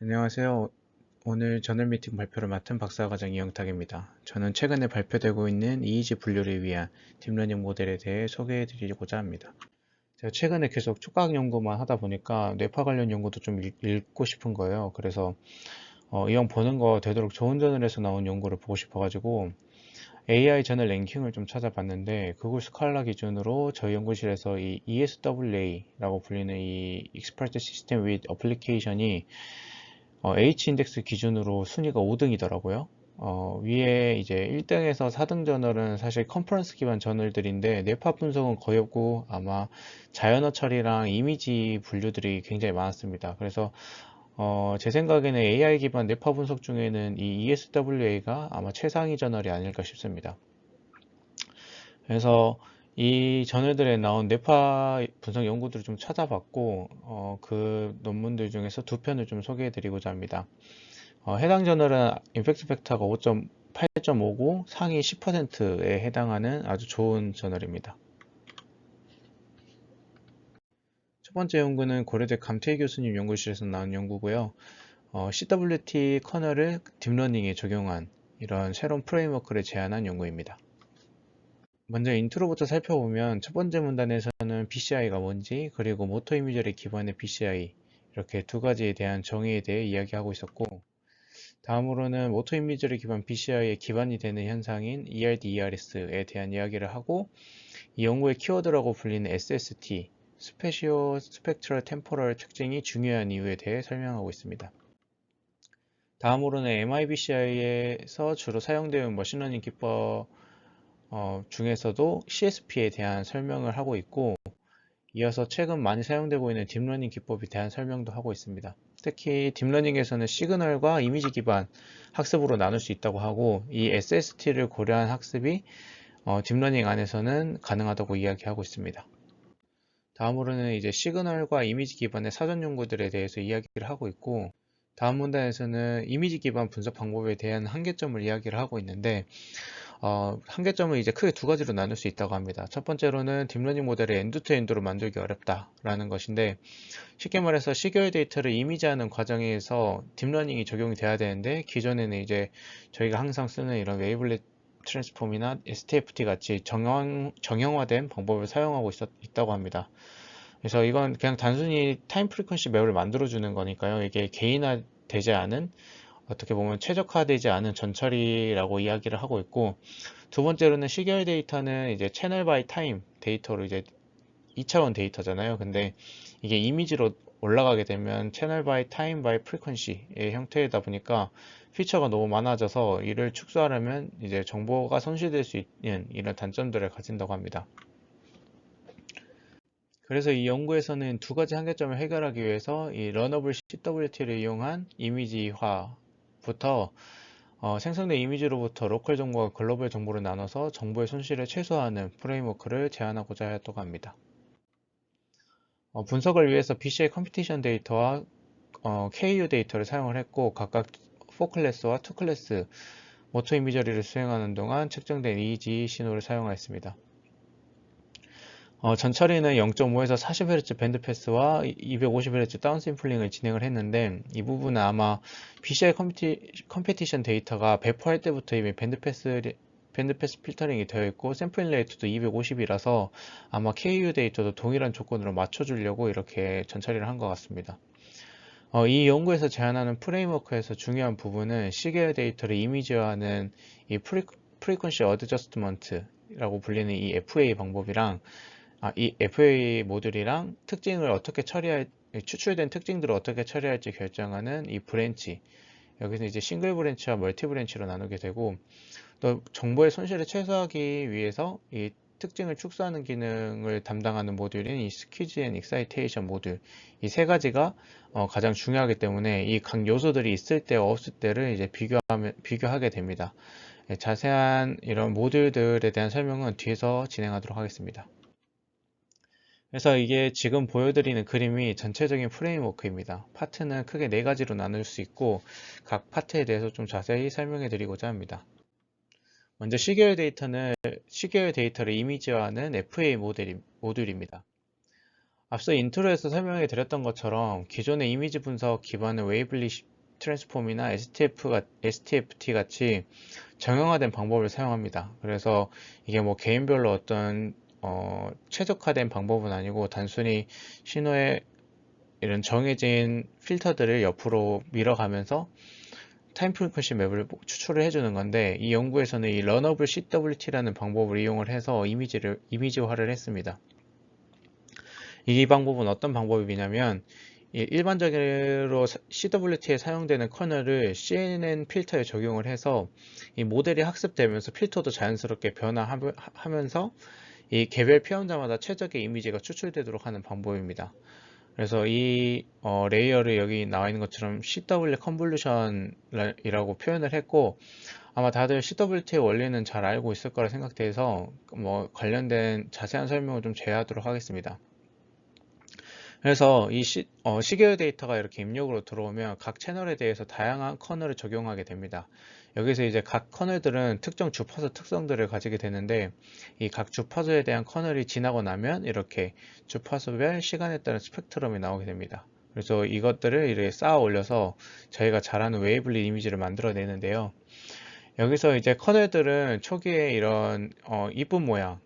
안녕하세요. 오늘 저널 미팅 발표를 맡은 박사과정 이영탁입니다. 저는 최근에 발표되고 있는 이의지 분류를 위한 딥러닝 모델에 대해 소개해 드리고자 합니다. 제가 최근에 계속 촉각 연구만 하다 보니까 뇌파 관련 연구도 좀 읽, 읽고 싶은 거예요. 그래서 어, 이왕 보는 거 되도록 좋은 저널에서 나온 연구를 보고 싶어가지고 AI 저널 랭킹을 좀 찾아봤는데 구글 스칼라 기준으로 저희 연구실에서 이 ESWA라고 불리는 이 Expert System with Application이 어, H인덱스 기준으로 순위가 5등이더라고요. 어, 위에 이제 1등에서 4등 저널은 사실 컨퍼런스 기반 저널들인데 뇌파 분석은 거의 없고 아마 자연어 처리랑 이미지 분류들이 굉장히 많았습니다. 그래서 어, 제 생각에는 AI 기반 뇌파 분석 중에는 이 ESWA가 아마 최상위 저널이 아닐까 싶습니다. 그래서 이 저널들에 나온 뇌파 분석 연구들을 좀 찾아봤고 어, 그 논문들 중에서 두 편을 좀 소개해 드리고자 합니다. 어, 해당 저널은 임팩트 팩터가 5.8.5고 상위 10%에 해당하는 아주 좋은 저널입니다. 첫 번째 연구는 고려대 감태희 교수님 연구실에서 나온 연구고요. 어, CWT 커널을 딥러닝에 적용한 이런 새로운 프레임워크를 제안한 연구입니다. 먼저 인트로부터 살펴보면 첫 번째 문단에서는 BCI가 뭔지 그리고 모터 이미저리 기반의 BCI 이렇게 두 가지에 대한 정의에 대해 이야기하고 있었고 다음으로는 모터 이미저리 기반 BCI의 기반이 되는 현상인 ERD, ERS에 대한 이야기를 하고 이 연구의 키워드라고 불리는 SST, 스페시오 스펙트럴 템포럴 특징이 중요한 이유에 대해 설명하고 있습니다. 다음으로는 MIBCI에서 주로 사용되는 머신러닝 기법 어, 중에서도 CSP에 대한 설명을 하고 있고 이어서 최근 많이 사용되고 있는 딥러닝 기법에 대한 설명도 하고 있습니다. 특히 딥러닝에서는 시그널과 이미지 기반 학습으로 나눌 수 있다고 하고 이 SST를 고려한 학습이 어, 딥러닝 안에서는 가능하다고 이야기하고 있습니다. 다음으로는 이제 시그널과 이미지 기반의 사전 연구들에 대해서 이야기를 하고 있고 다음 문단에서는 이미지 기반 분석 방법에 대한 한계점을 이야기를 하고 있는데 어, 한계점을 이제 크게 두 가지로 나눌 수 있다고 합니다. 첫 번째로는 딥러닝 모델을 엔드투엔드로 만들기 어렵다라는 것인데 쉽게 말해서 시계열 데이터를 이미지하는 과정에서 딥러닝이 적용이 돼야 되는데 기존에는 이제 저희가 항상 쓰는 이런 웨이블렛 트랜스폼이나 STFT 같이 정형, 정형화된 방법을 사용하고 있었, 있다고 합니다. 그래서 이건 그냥 단순히 타임 프리퀀시 맵을 만들어주는 거니까요. 이게 개인화 되지 않은 어떻게 보면 최적화되지 않은 전처리라고 이야기를 하고 있고 두 번째로는 시계열 데이터는 이제 채널 바이 타임 데이터로 이제 2차원 데이터잖아요. 근데 이게 이미지로 올라가게 되면 채널 바이 타임 바이 프리퀀시의 형태이다 보니까 피처가 너무 많아져서 이를 축소하려면 이제 정보가 손실될 수 있는 이런 단점들을 가진다고 합니다. 그래서 이 연구에서는 두 가지 한계점을 해결하기 위해서 이 러너블 CWT를 이용한 이미지화 부터 어, 생성된 이미지로부터 로컬 정보와 글로벌 정보를 나눠서 정보의 손실을 최소화하는 프레임워크를 제안하고자 하였다고 합니다. 어, 분석을 위해서 BCI 컴피티션 데이터와 어, KU 데이터를 사용을 했고 각각 4클래스와 2클래스 모터 이미저리를 수행하는 동안 측정된 EEG 신호를 사용하였습니다. 어, 전처리는 0.5에서 40Hz 밴드 패스와 250Hz 다운 샘플링을 진행을 했는데 이 부분은 아마 컴피티, 컴피티션 데이터가 배포할 때부터 이미 밴드 패스 밴드 패스 필터링이 되어 있고 샘플링 레이트도 250이라서 아마 KU 데이터도 동일한 조건으로 맞춰주려고 이렇게 전처리를 한 것 같습니다. 어, 이 연구에서 제안하는 프레임워크에서 중요한 부분은 시계열 데이터를 이미지화하는 이 프리, 프리퀀시 어드저스트먼트라고 불리는 이 FA 방법이랑 아, 이 FA 모듈이랑 특징을 어떻게 처리할 추출된 특징들을 어떻게 처리할지 결정하는 이 브랜치 여기서 이제 싱글 브랜치와 멀티 브랜치로 나누게 되고 또 정보의 손실을 최소화하기 위해서 이 특징을 축소하는 기능을 담당하는 모듈인 이 스퀴즈 앤 익사이테이션 모듈 이 세 가지가 어, 가장 중요하기 때문에 이 각 요소들이 있을 때 없을 때를 이제 비교하면 비교하게 됩니다. 예, 자세한 이런 모듈들에 대한 설명은 뒤에서 진행하도록 하겠습니다. 그래서 이게 지금 보여드리는 그림이 전체적인 프레임워크입니다. 파트는 크게 네 가지로 나눌 수 있고 각 파트에 대해서 좀 자세히 설명해 드리고자 합니다. 먼저 시계열 데이터는 시계열 데이터를 이미지화하는 FA 모델, 모듈입니다. 앞서 인트로에서 설명해 드렸던 것처럼 기존의 이미지 분석 기반의 웨이블리 트랜스폼이나 STF, STFT 같이 정형화된 방법을 사용합니다. 그래서 이게 뭐 개인별로 어떤 어, 최적화된 방법은 아니고 단순히 신호의 이런 정해진 필터들을 옆으로 밀어가면서 타임 프리퀀시 맵을 추출을 해주는 건데 이 연구에서는 이 러너블 CWT라는 방법을 이용을 해서 이미지를 이미지화를 했습니다. 이 방법은 어떤 방법이냐면 일반적으로 CWT에 사용되는 커널을 CNN 필터에 적용을 해서 이 모델이 학습되면서 필터도 자연스럽게 변화하면서 이 개별 피험자마다 최적의 이미지가 추출되도록 하는 방법입니다. 그래서 이 어, 레이어를 여기 나와 있는 것처럼 CW 컨볼루션이라고 표현을 했고 아마 다들 CWT의 원리는 잘 알고 있을 거라 생각돼서 뭐 관련된 자세한 설명을 좀 제외하도록 하겠습니다. 그래서 이 시, 어, 시계열 데이터가 이렇게 입력으로 들어오면 각 채널에 대해서 다양한 커널을 적용하게 됩니다. 여기서 이제 각 커널들은 특정 주파수 특성들을 가지게 되는데 이 각 주파수에 대한 커널이 지나고 나면 이렇게 주파수별 시간에 따른 스펙트럼이 나오게 됩니다. 그래서 이것들을 이렇게 쌓아 올려서 저희가 잘 아는 웨이블리 이미지를 만들어내는데요. 여기서 이제 커널들은 초기에 이런 어, 이쁜 모양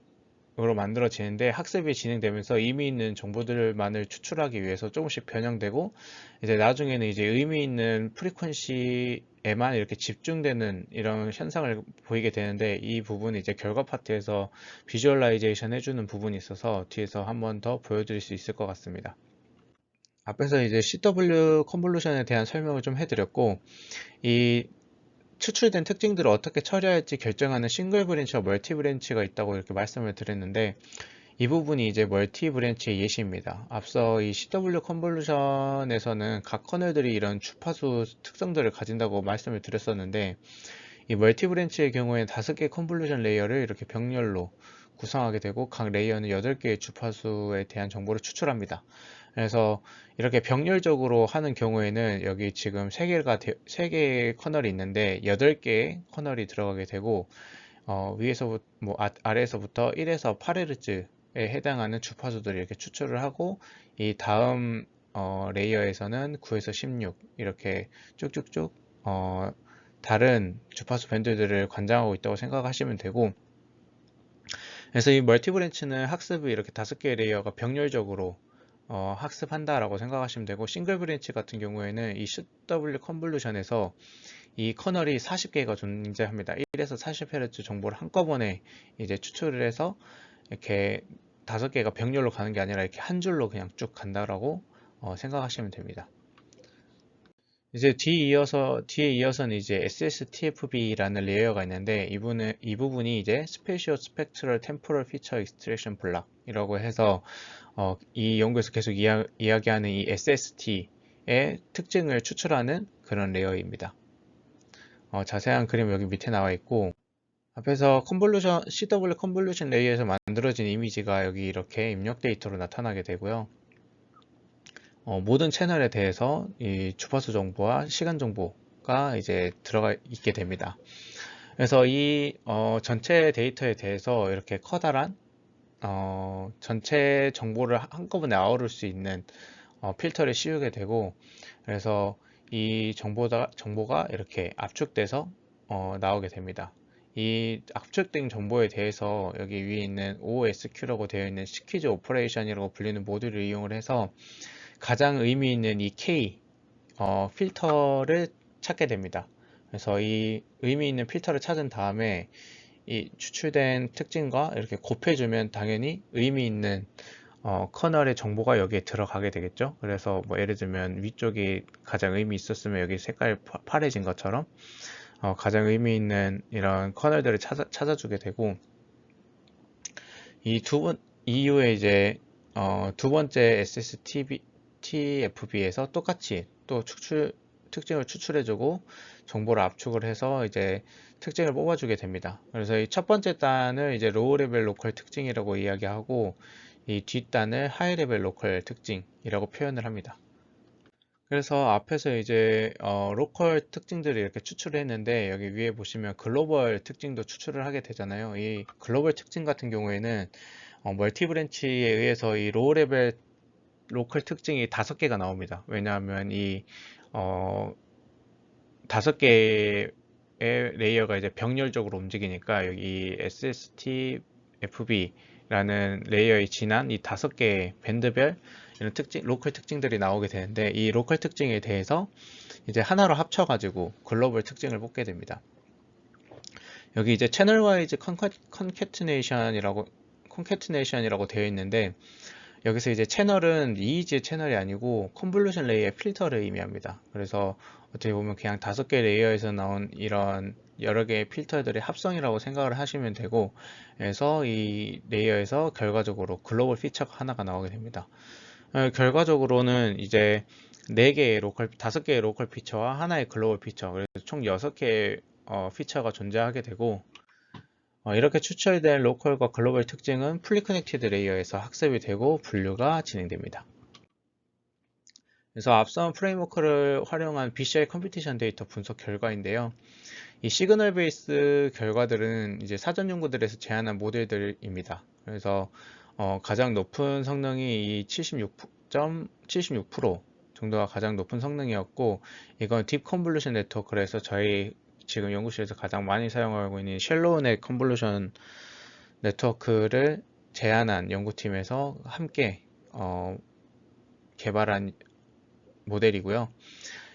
으로 만들어지는데 학습이 진행되면서 의미 있는 정보들만을 추출하기 위해서 조금씩 변형되고 이제 나중에는 이제 의미 있는 프리퀀시에만 이렇게 집중되는 이런 현상을 보이게 되는데 이 부분이 이제 결과 파트에서 비주얼라이제이션 해주는 부분이 있어서 뒤에서 한번 더 보여드릴 수 있을 것 같습니다. 앞에서 이제 CW 컨볼루션에 대한 설명을 좀 해드렸고 이 추출된 특징들을 어떻게 처리할지 결정하는 싱글 브랜치와 멀티 브랜치가 있다고 이렇게 말씀을 드렸는데 이 부분이 이제 멀티 브랜치의 예시입니다. 앞서 이 CW 컨볼루션에서는 각 커널들이 이런 주파수 특성들을 가진다고 말씀을 드렸었는데 이 멀티 브랜치의 경우에는 다섯 개의 컨볼루션 레이어를 이렇게 병렬로 구성하게 되고 각 레이어는 8개의 주파수에 대한 정보를 추출합니다. 그래서 이렇게 병렬적으로 하는 경우에는 여기 지금 3개가 3개의 커널이 있는데 8개의 커널이 들어가게 되고 어, 위에서부터 뭐 아, 아래에서부터 1에서 8Hz에 해당하는 주파수들을 이렇게 추출을 하고 이 다음 어, 레이어에서는 9에서 16 이렇게 쭉쭉쭉 어, 다른 주파수 밴드들을 관장하고 있다고 생각하시면 되고 그래서 이 멀티 브랜치는 학습을 이렇게 다섯 개의 레이어가 병렬적으로 어, 학습한다라고 생각하시면 되고 싱글 브랜치 같은 경우에는 이 CW 컨볼루션에서 이 커널이 40개가 존재합니다. 1에서 40Hz 정보를 한꺼번에 이제 추출을 해서 이렇게 다섯 개가 병렬로 가는 게 아니라 이렇게 한 줄로 그냥 쭉 간다라고 어, 생각하시면 됩니다. 이제 뒤 이어서 뒤에 이어서는 이제 SSTFB라는 레이어가 있는데 이분은 이 부분이 이제 Spatial Spectral Temporal Feature Extraction Block이라고 해서 어, 이 연구에서 계속 이야, 이야기하는 이 SST의 특징을 추출하는 그런 레이어입니다. 어, 자세한 그림 여기 밑에 나와 있고 앞에서 컨볼루션 CW 컨볼루션 레이어에서 만들어진 이미지가 여기 이렇게 입력 데이터로 나타나게 되고요. 어, 모든 채널에 대해서 이 주파수 정보와 시간 정보가 이제 들어가 있게 됩니다. 그래서 이 어, 전체 데이터에 대해서 이렇게 커다란 어, 전체 정보를 한꺼번에 아우를 수 있는 어, 필터를 씌우게 되고 그래서 이 정보가, 정보가 이렇게 압축돼서 어, 나오게 됩니다. 이 압축된 정보에 대해서 여기 위에 있는 OSQ라고 되어 있는 스퀴즈 오퍼레이션이라고 불리는 모듈을 이용을 해서 가장 의미 있는 이 K 어, 필터를 찾게 됩니다. 그래서 이 의미 있는 필터를 찾은 다음에 이 추출된 특징과 이렇게 곱해주면 당연히 의미 있는 어, 커널의 정보가 여기에 들어가게 되겠죠. 그래서 뭐 예를 들면 위쪽이 가장 의미 있었으면 여기 색깔 파래진 것처럼 어, 가장 의미 있는 이런 커널들을 찾아, 찾아주게 되고 이 두 번 이후에 이제 어, 두 번째 SSTB TFB에서 똑같이 또 추출, 특징을 추출해주고 정보를 압축을 해서 이제 특징을 뽑아주게 됩니다. 그래서 이 첫 번째 단을 이제 로우 레벨 로컬 특징이라고 이야기하고 이 뒷단을 하이 레벨 로컬 특징이라고 표현을 합니다. 그래서 앞에서 이제 어, 로컬 특징들을 이렇게 추출을 했는데 여기 위에 보시면 글로벌 특징도 추출을 하게 되잖아요. 이 글로벌 특징 같은 경우에는 어, 멀티 브랜치에 의해서 이 로우 레벨 로컬 특징이 다섯 개가 나옵니다. 왜냐하면 이 어, 다섯 개의 레이어가 이제 병렬적으로 움직이니까 여기 SST FB라는 레이어에 지난 이 다섯 개의 밴드별 이런 특징, 로컬 특징들이 나오게 되는데 이 로컬 특징에 대해서 이제 하나로 합쳐가지고 글로벌 특징을 뽑게 됩니다. 여기 이제 채널 와이즈 컨캐트네이션이라고 컨캐트네이션이라고 되어 있는데 여기서 이제 채널은 이이지 채널이 아니고 컨볼루션 레이어의 필터를 의미합니다. 그래서 어떻게 보면 그냥 다섯 개 레이어에서 나온 이런 여러 개의 필터들의 합성이라고 생각을 하시면 되고 그래서 이 레이어에서 결과적으로 글로벌 피처가 하나가 나오게 됩니다. 어, 결과적으로는 이제 4개의 로컬, 5개의 로컬 피처와 하나의 글로벌 피처, 그래서 총 6개의 어, 피처가 존재하게 되고 어, 이렇게 추출된 로컬과 글로벌 특징은 풀리 커넥티드 레이어에서 학습이 되고 분류가 진행됩니다. 그래서 앞선 프레임워크를 활용한 BCI 컴퓨테이션 데이터 분석 결과인데요. 이 시그널 베이스 결과들은 이제 사전 연구들에서 제안한 모델들입니다. 그래서 어, 가장 높은 성능이 이 76.76% 정도가 가장 높은 성능이었고 이건 딥 컨볼루션 네트워크에서 저희 지금 연구실에서 가장 많이 사용하고 있는 쉘로우넷 컨볼루션 네트워크를 제안한 연구팀에서 함께 어, 개발한 모델이고요.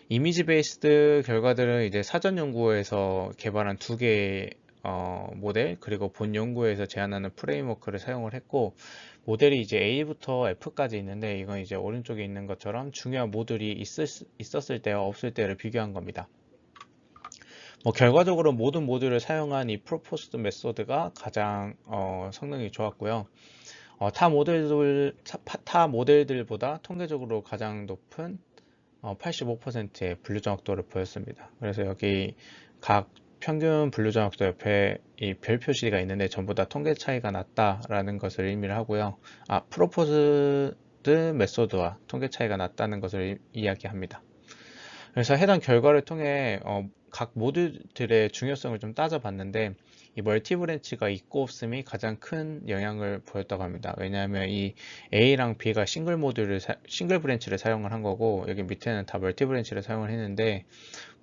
이미지 베이스드 결과들은 이제 사전 연구에서 개발한 두 개의 어, 모델 그리고 본 연구에서 제안하는 프레임워크를 사용을 했고 모델이 이제 A부터 F까지 있는데 이건 이제 오른쪽에 있는 것처럼 중요한 모듈이 있을, 있었을 때와 없을 때를 비교한 겁니다. 뭐 결과적으로 모든 모듈을 사용한 이 프로포스드 메소드가 가장 어, 성능이 좋았고요. 어, 타 모델들 타 모델들보다 통계적으로 가장 높은 어, 85%의 분류 정확도를 보였습니다. 그래서 여기 각 평균 분류 정확도 옆에 이 별 표시가 있는데 전부 다 통계 차이가 났다라는 것을 의미를 하고요. 아, 프로포즈드 메소드와 통계 차이가 났다는 것을 이야기합니다. 그래서 해당 결과를 통해 어, 각 모듈들의 중요성을 좀 따져봤는데 이 멀티 브랜치가 있고 없음이 가장 큰 영향을 보였다고 합니다. 왜냐하면 이 A랑 B가 싱글 모듈을 사, 싱글 브랜치를 사용을 한 거고 여기 밑에는 다 멀티 브랜치를 사용을 했는데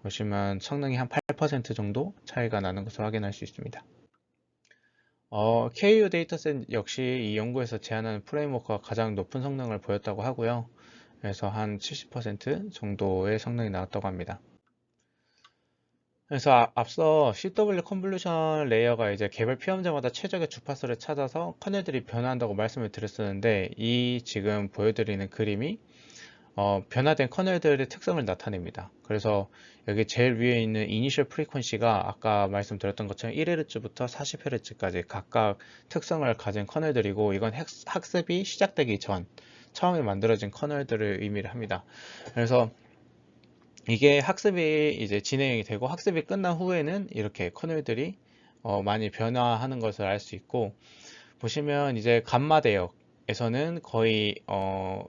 보시면 성능이 한 8% 정도 차이가 나는 것을 확인할 수 있습니다. 어, KU 데이터셋 역시 이 연구에서 제안하는 프레임워크가 가장 높은 성능을 보였다고 하고요. 그래서 한 70% 정도의 성능이 나왔다고 합니다. 그래서 아, 앞서 CW 컨볼루션 레이어가 이제 개별 피험자마다 최적의 주파수를 찾아서 커널들이 변화한다고 말씀을 드렸었는데 이 지금 보여드리는 그림이 어, 변화된 커널들의 특성을 나타냅니다. 그래서 여기 제일 위에 있는 이니셜 프리퀀시가 아까 말씀드렸던 것처럼 1Hz부터 40Hz까지 각각 특성을 가진 커널들이고 이건 학습이 시작되기 전 처음에 만들어진 커널들을 의미를 합니다. 그래서 이게 학습이 이제 진행이 되고 학습이 끝난 후에는 이렇게 커널들이 어 많이 변화하는 것을 알 수 있고 보시면 이제 감마 대역에서는 거의 어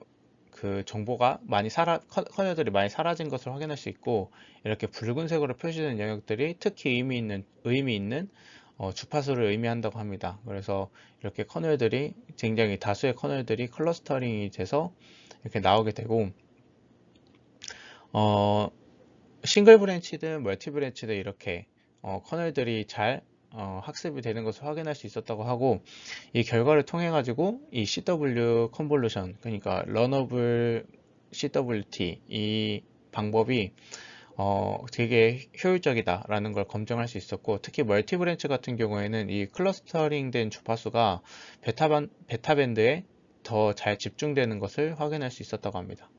그 정보가 많이 사라 커널들이 많이 사라진 것을 확인할 수 있고 이렇게 붉은색으로 표시된 영역들이 특히 의미 있는 의미 있는 어, 주파수를 의미한다고 합니다. 그래서 이렇게 커널들이 굉장히 다수의 커널들이 클러스터링이 돼서 이렇게 나오게 되고 어, 싱글 브랜치든 멀티 브랜치든 이렇게 어, 커널들이 잘 어, 학습이 되는 것을 확인할 수 있었다고 하고 이 결과를 통해 가지고 이 CW 컨볼루션 그러니까 러너블 CWT 이 방법이 어, 되게 효율적이다라는 걸 검증할 수 있었고 특히 멀티 브랜치 같은 경우에는 이 클러스터링 된 주파수가 베타, 베타 밴드에 더 잘 집중되는 것을 확인할 수 있었다고 합니다.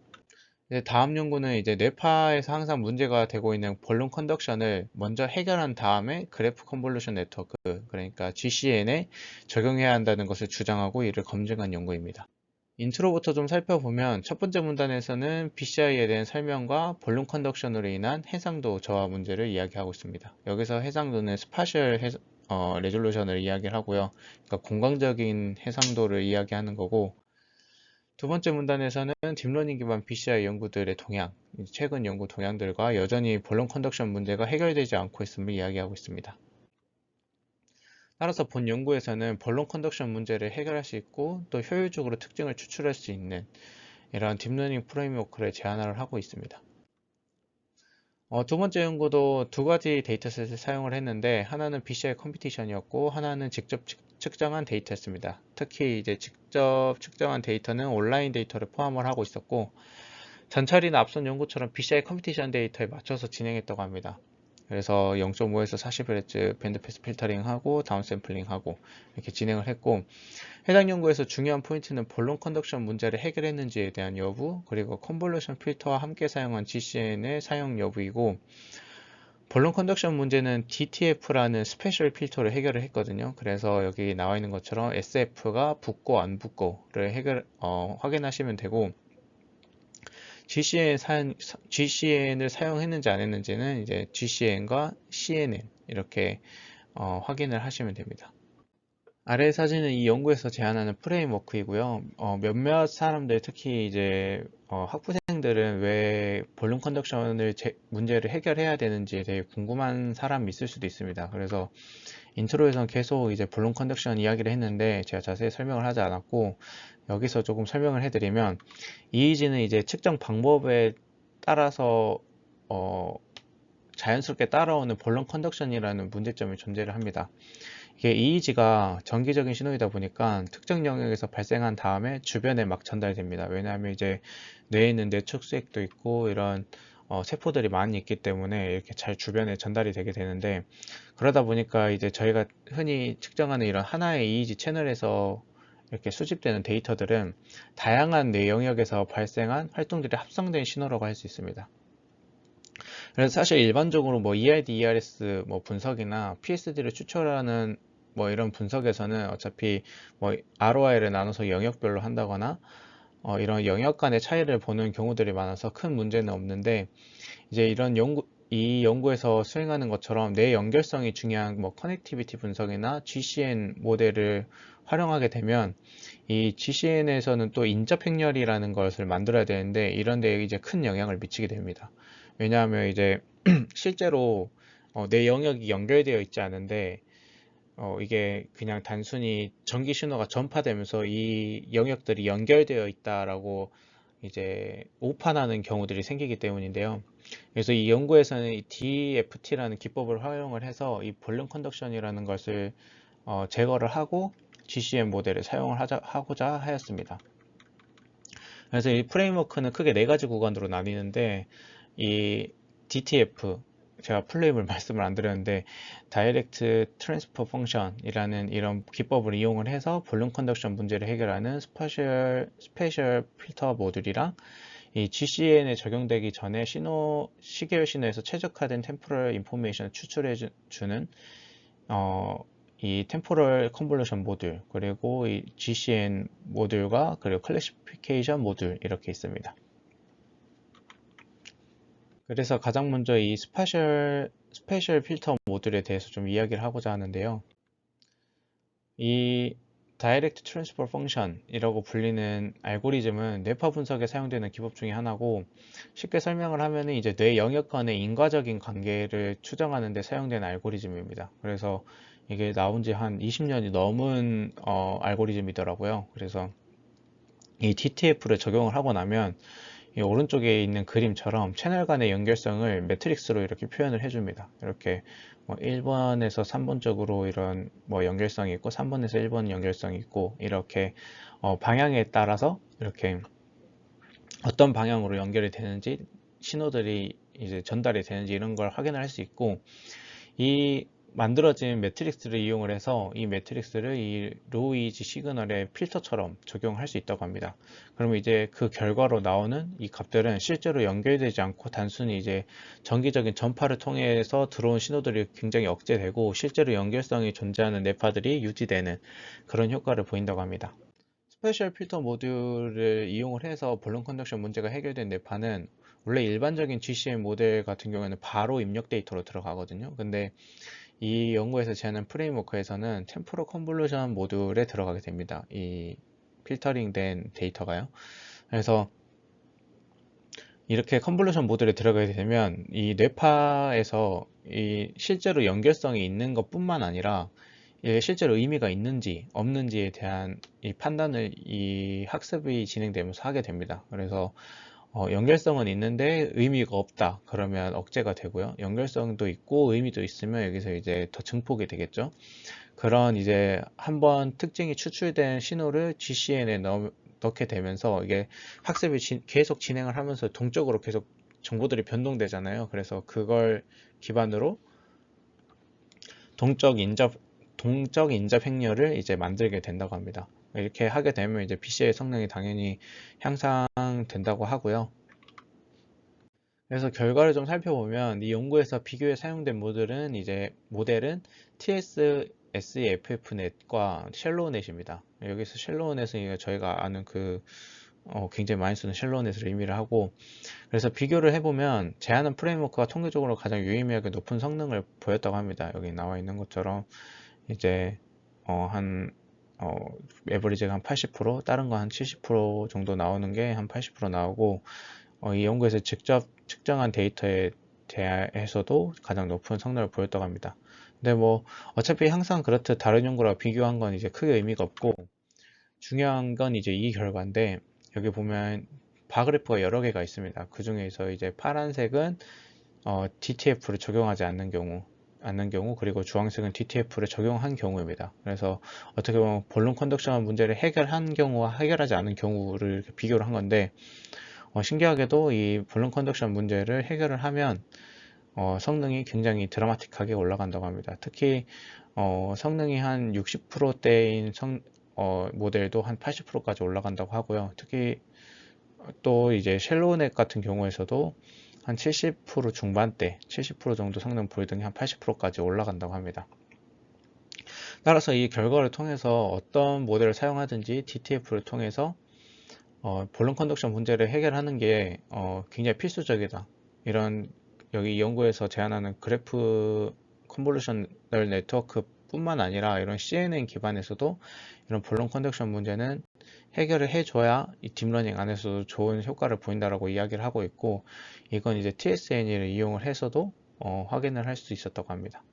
다음 연구는 이제 뇌파에서 항상 문제가 되고 있는 볼륨 컨덕션을 먼저 해결한 다음에 그래프 컨볼루션 네트워크 그러니까 GCN에 적용해야 한다는 것을 주장하고 이를 검증한 연구입니다. 인트로부터 좀 살펴보면 첫 번째 문단에서는 BCI에 대한 설명과 볼륨 컨덕션으로 인한 해상도 저하 문제를 이야기하고 있습니다. 여기서 해상도는 스파셜 해, 어, 레졸루션을 이야기를 하고요. 그러니까 공간적인 해상도를 이야기하는 거고 두 번째 문단에서는 딥러닝 기반 BCI 연구들의 동향, 최근 연구 동향들과 여전히 본론 컨덕션 문제가 해결되지 않고 있음을 이야기하고 있습니다. 따라서 본 연구에서는 본론 컨덕션 문제를 해결할 수 있고 또 효율적으로 특징을 추출할 수 있는 이런 딥러닝 프레임워크를 제안을 하고 있습니다. 어, 두 번째 연구도 두 가지 데이터셋을 사용을 했는데 하나는 BCI 컴피티션이었고 하나는 직접 측정한 데이터였습니다. 특히 이제 직접 측정한 데이터는 온라인 데이터를 포함을 하고 있었고 전철이나 앞선 연구처럼 BCI 컴피티션 데이터에 맞춰서 진행했다고 합니다. 그래서 0.5에서 40Hz 밴드패스 필터링하고 다운샘플링하고 이렇게 진행을 했고 해당 연구에서 중요한 포인트는 본론 컨덕션 문제를 해결했는지에 대한 여부 그리고 컨볼루션 필터와 함께 사용한 GCN의 사용 여부이고 본론 컨덕션 문제는 DTF라는 스페셜 필터를 해결을 했거든요. 그래서 여기 나와 있는 것처럼 SF가 붙고 안 붙고를 해결 어, 확인하시면 되고 GCN 사용, GCN을 사용했는지 안 했는지는 이제 GCN과 CNN 이렇게 어, 확인을 하시면 됩니다. 아래 사진은 이 연구에서 제안하는 프레임워크이고요. 어, 몇몇 사람들, 특히 이제 어, 학부생들은 왜 볼륨 컨덕션을 제, 문제를 해결해야 되는지에 대해 궁금한 사람이 있을 수도 있습니다. 그래서 인트로에서는 계속 이제 볼륨 컨덕션 이야기를 했는데 제가 자세히 설명을 하지 않았고 여기서 조금 설명을 해드리면 EEG는 이제 측정 방법에 따라서 어, 자연스럽게 따라오는 볼륨 컨덕션이라는 문제점이 존재를 합니다. 이게 EEG가 정기적인 신호이다 보니까 특정 영역에서 발생한 다음에 주변에 막 전달됩니다. 왜냐하면 이제 뇌에 있는 뇌축 수액도 있고 이런 어, 세포들이 많이 있기 때문에 이렇게 잘 주변에 전달이 되게 되는데 그러다 보니까 이제 저희가 흔히 측정하는 이런 하나의 EEG 채널에서 이렇게 수집되는 데이터들은 다양한 뇌 영역에서 발생한 활동들이 합성된 신호라고 할 수 있습니다. 그래서 사실 일반적으로 뭐 EID, ERS 뭐 분석이나 PSD를 추출하는 뭐 이런 분석에서는 어차피 뭐 ROI를 나눠서 영역별로 한다거나 어 이런 영역 간의 차이를 보는 경우들이 많아서 큰 문제는 없는데 이제 이런 연구 이 연구에서 수행하는 것처럼 내 연결성이 중요한 뭐 커넥티비티 분석이나 GCN 모델을 활용하게 되면 이 GCN에서는 또 인접 행렬이라는 것을 만들어야 되는데 이런 데에 이제 큰 영향을 미치게 됩니다. 왜냐하면 이제 실제로 어, 내 영역이 연결되어 있지 않은데 어, 이게 그냥 단순히 전기 신호가 전파되면서 이 영역들이 연결되어 있다라고 이제 오판하는 경우들이 생기기 때문인데요. 그래서 이 연구에서는 이 DFT라는 기법을 활용을 해서 이 볼륨 컨덕션이라는 것을 어, 제거를 하고 GCM 모델을 사용을 하자, 하고자 하였습니다. 그래서 이 프레임워크는 크게 네 가지 구간으로 나뉘는데 이 DTF 제가 플레임을 말씀을 안 드렸는데 다이렉트 트랜스퍼 펑션이라는 이런 기법을 이용을 해서 볼륨 컨덕션 문제를 해결하는 스페셜 스페셜 필터 모듈이랑 이 GCN에 적용되기 전에 신호 시계열 신호에서 최적화된 템포럴 인포메이션을 추출해 주 는 어, 이 템포럴 컨볼루션 모듈 그리고 이 GCN 모듈과 그리고 클래시피케이션 모듈 이렇게 있습니다. 그래서 가장 먼저 이 스페셜, 스페셜 필터 모듈에 대해서 좀 이야기를 하고자 하는데요. 이 다이렉트 트랜스퍼 펑션이라고 불리는 알고리즘은 뇌파 분석에 사용되는 기법 중의 하나고 쉽게 설명을 하면 이제 뇌 영역 간의 인과적인 관계를 추정하는 데 사용되는 알고리즘입니다. 그래서 이게 나온 지 한 20년이 넘은 어, 알고리즘이더라고요. 그래서 이 DTF를 적용을 하고 나면 오른쪽에 있는 그림처럼 채널 간의 연결성을 매트릭스로 이렇게 표현을 해줍니다. 이렇게 뭐 1번에서 3번 쪽으로 이런 뭐 연결성이 있고 3번에서 1번 연결성이 있고 이렇게 어 방향에 따라서 이렇게 어떤 방향으로 연결이 되는지 신호들이 이제 전달이 되는지 이런 걸 확인을 할 수 있고 이 만들어진 매트릭스를 이용을 해서 이 매트릭스를 이 로이지 시그널의 필터처럼 적용할 수 있다고 합니다. 그러면 이제 그 결과로 나오는 이 값들은 실제로 연결되지 않고 단순히 이제 전기적인 전파를 통해서 들어온 신호들이 굉장히 억제되고 실제로 연결성이 존재하는 뇌파들이 유지되는 그런 효과를 보인다고 합니다. 스페셜 필터 모듈을 이용을 해서 볼륨 컨덕션 문제가 해결된 뇌파는 원래 일반적인 GCM 모델 같은 경우에는 바로 입력 데이터로 들어가거든요. 근데 이 연구에서 제안한 프레임워크에서는 템포럴 컨볼루션 모듈에 들어가게 됩니다. 이 필터링 된 데이터가요. 그래서 이렇게 컨볼루션 모듈에 들어가게 되면 이 뇌파에서 이 실제로 연결성이 있는 것 뿐만 아니라 실제로 의미가 있는지 없는지에 대한 이 판단을 이 학습이 진행되면서 하게 됩니다. 그래서 어, 연결성은 있는데 의미가 없다 그러면 억제가 되고요. 연결성도 있고 의미도 있으면 여기서 이제 더 증폭이 되겠죠. 그런 이제 한번 특징이 추출된 신호를 GCN에 넣, 넣게 되면서 이게 학습이 지, 계속 진행을 하면서 동적으로 계속 정보들이 변동되잖아요. 그래서 그걸 기반으로 동적 인접 동적 인접 행렬을 이제 만들게 된다고 합니다. 이렇게 하게 되면 이제 PC의 성능이 당연히 향상된다고 하고요. 그래서 결과를 좀 살펴보면 이 연구에서 비교에 사용된 모델은 이제 모델은 TS SEFF넷과 쉘로우넷입니다. 여기서 쉘로우넷은 저희가 아는 그 어, 굉장히 많이 쓰는 쉘로우넷을 의미를 하고 그래서 비교를 해보면 제한은 프레임워크가 통계적으로 가장 유의미하게 높은 성능을 보였다고 합니다. 여기 나와 있는 것처럼 이제 어, 한 어, 에버리지가 한 80% 다른 거 한 70% 정도 나오는 게 한 80% 나오고 어, 이 연구에서 직접 측정한 데이터에 대해서도 가장 높은 성능을 보였다고 합니다. 근데 뭐 어차피 항상 그렇듯 다른 연구랑 비교한 건 이제 크게 의미가 없고 중요한 건 이제 이 결과인데 여기 보면 바 그래프가 여러 개가 있습니다. 그 중에서 이제 파란색은 어, DTF를 적용하지 않는 경우 않는 경우 그리고 주황색은 DTF를 적용한 경우입니다. 그래서 어떻게 보면 본론 컨덕션 문제를 해결한 경우와 해결하지 않은 경우를 비교를 한 건데 어, 신기하게도 이 본론 컨덕션 문제를 해결을 하면 어, 성능이 굉장히 드라마틱하게 올라간다고 합니다. 특히 어, 성능이 한 60%대인 성, 어, 모델도 한 80%까지 올라간다고 하고요. 특히 또 이제 쉘로넷 같은 경우에서도 한 70% 중반대, 70% 정도 성능 보이더니 한 80%까지 올라간다고 합니다. 따라서 이 결과를 통해서 어떤 모델을 사용하든지 DTF를 통해서 어, 본론 컨덕션 문제를 해결하는 게 어, 굉장히 필수적이다. 이런 여기 연구에서 제안하는 그래프 컨볼루셔널 네트워크 뿐만 아니라 이런 CNN 기반에서도 이런 본론 컨덕션 문제는 해결을 해줘야 이 딥러닝 안에서도 좋은 효과를 보인다라고 이야기를 하고 있고 이건 이제 TSN을 이용을 해서도 어, 확인을 할 수 있었다고 합니다.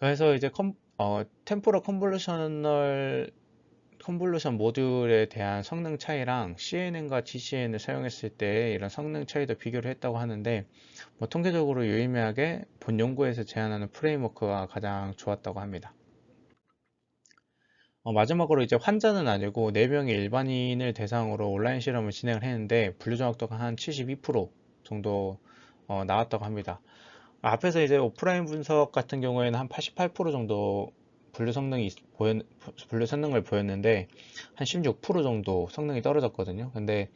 그래서 이제 컴, 어, 템포럴 컨볼루셔널 컨볼루션 모듈에 대한 성능 차이랑 CNN과 GCN을 사용했을 때 이런 성능 차이도 비교를 했다고 하는데 뭐 통계적으로 유의미하게 본 연구에서 제안하는 프레임워크가 가장 좋았다고 합니다. 어, 마지막으로 이제 환자는 아니고 4명의 일반인을 대상으로 온라인 실험을 진행을 했는데 분류 정확도가 한 72% 정도 어, 나왔다고 합니다. 앞에서 이제 오프라인 분석 같은 경우에는 한 88% 정도 분류 성능이 보였, 분류 성능을 보였는데 한 16% 정도 성능이 떨어졌거든요. 근데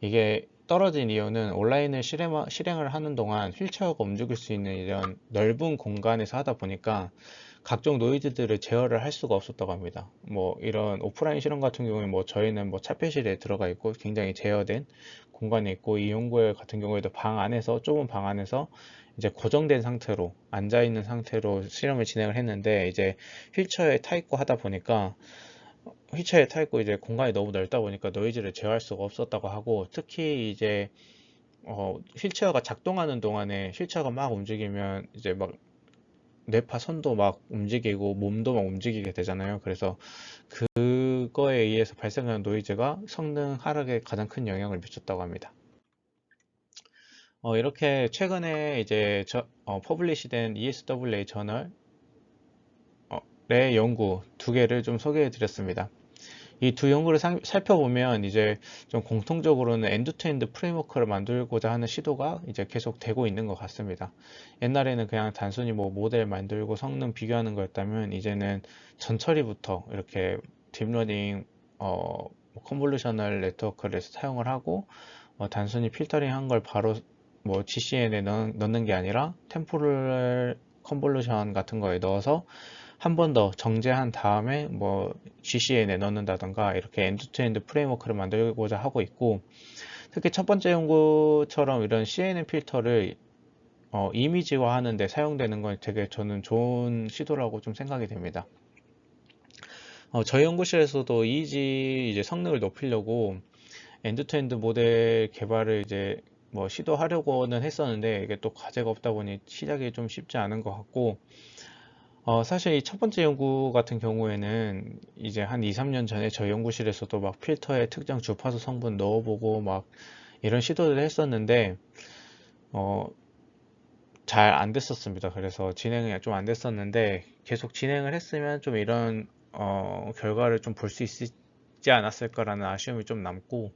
이게 떨어진 이유는 온라인을 실행, 실행을 하는 동안 휠체어가 움직일 수 있는 이런 넓은 공간에서 하다 보니까 각종 노이즈들을 제어를 할 수가 없었다고 합니다. 뭐 이런 오프라인 실험 같은 경우에 뭐 저희는 뭐 차폐실에 들어가 있고 굉장히 제어된 공간에 있고 이 연구회 같은 경우에도 방 안에서 좁은 방 안에서 이제 고정된 상태로 앉아 있는 상태로 실험을 진행을 했는데 이제 휠체어에 타 있고 하다 보니까 휠체어에 타 있고 이제 공간이 너무 넓다 보니까 노이즈를 제어할 수가 없었다고 하고 특히 이제 어, 휠체어가 작동하는 동안에 휠체어가 막 움직이면 이제 막 뇌파 선도 막 움직이고 몸도 막 움직이게 되잖아요. 그래서 그거에 의해서 발생하는 노이즈가 성능 하락에 가장 큰 영향을 미쳤다고 합니다. 어, 이렇게 최근에 이제 저, 어, 퍼블리시된 ESWA 저널 의 연구 두 개를 좀 소개해 드렸습니다. 이 두 연구를 상, 살펴보면 이제 좀 공통적으로는 엔드투엔드 프레임워크를 만들고자 하는 시도가 이제 계속 되고 있는 것 같습니다. 옛날에는 그냥 단순히 뭐 모델 만들고 성능 비교하는 거였다면 이제는 전처리부터 이렇게 딥러닝 어, 컨볼루셔널 네트워크를 사용을 하고 어, 단순히 필터링 한 걸 바로 뭐 GCN에 넣, 넣는 게 아니라 템포럴 컨볼루션 같은 거에 넣어서 한 번 더 정제한 다음에 뭐 GCN에 넣는다던가 이렇게 엔드투엔드 프레임워크를 만들고자 하고 있고 특히 첫 번째 연구처럼 이런 CNN 필터를 어, 이미지화 하는데 사용되는 건 되게 저는 좋은 시도라고 좀 생각이 됩니다. 어, 저희 연구실에서도 이지 이제 성능을 높이려고 엔드투엔드 모델 개발을 이제 뭐 시도하려고는 했었는데 이게 또 과제가 없다 보니 시작이 좀 쉽지 않은 것 같고 어, 사실 이 첫 번째 연구 같은 경우에는 이제 한 2, 3년 전에 저희 연구실에서도 막 필터에 특정 주파수 성분 넣어보고 막 이런 시도를 했었는데, 어, 잘 안 됐었습니다. 그래서 진행이 좀 안 됐었는데, 계속 진행을 했으면 좀 이런, 어, 결과를 좀 볼 수 있지 않았을까라는 아쉬움이 좀 남고,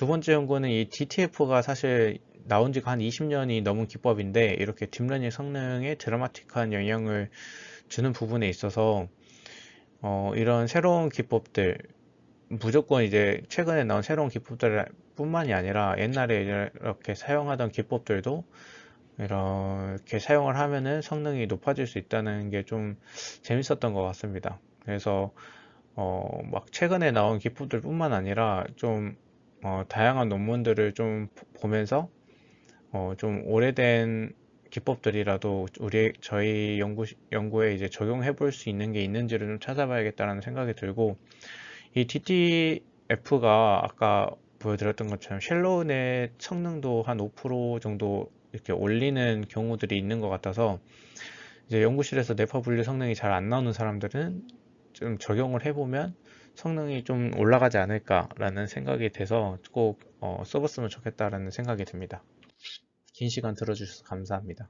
두 번째 연구는 이 DTF가 사실 나온 지가 한 20년이 넘은 기법인데 이렇게 딥러닝 성능에 드라마틱한 영향을 주는 부분에 있어서 어, 이런 새로운 기법들 무조건 이제 최근에 나온 새로운 기법들 뿐만이 아니라 옛날에 이렇게 사용하던 기법들도 이렇게 사용을 하면은 성능이 높아질 수 있다는 게 좀 재밌었던 것 같습니다. 그래서 어, 막 최근에 나온 기법들 뿐만 아니라 좀 어, 다양한 논문들을 좀 보면서 어, 좀 오래된 기법들이라도 우리 저희 연구 연구에 이제 적용해 볼 수 있는 게 있는지를 좀 찾아봐야겠다는 생각이 들고 이 DTF가 아까 보여드렸던 것처럼 쉘로운의 성능도 한 5% 정도 이렇게 올리는 경우들이 있는 것 같아서 이제 연구실에서 뇌파 분류 성능이 잘 안 나오는 사람들은 좀 적용을 해보면 성능이 좀 올라가지 않을까라는 생각이 돼서 꼭 어, 써봤으면 좋겠다라는 생각이 듭니다. 긴 시간 들어주셔서 감사합니다.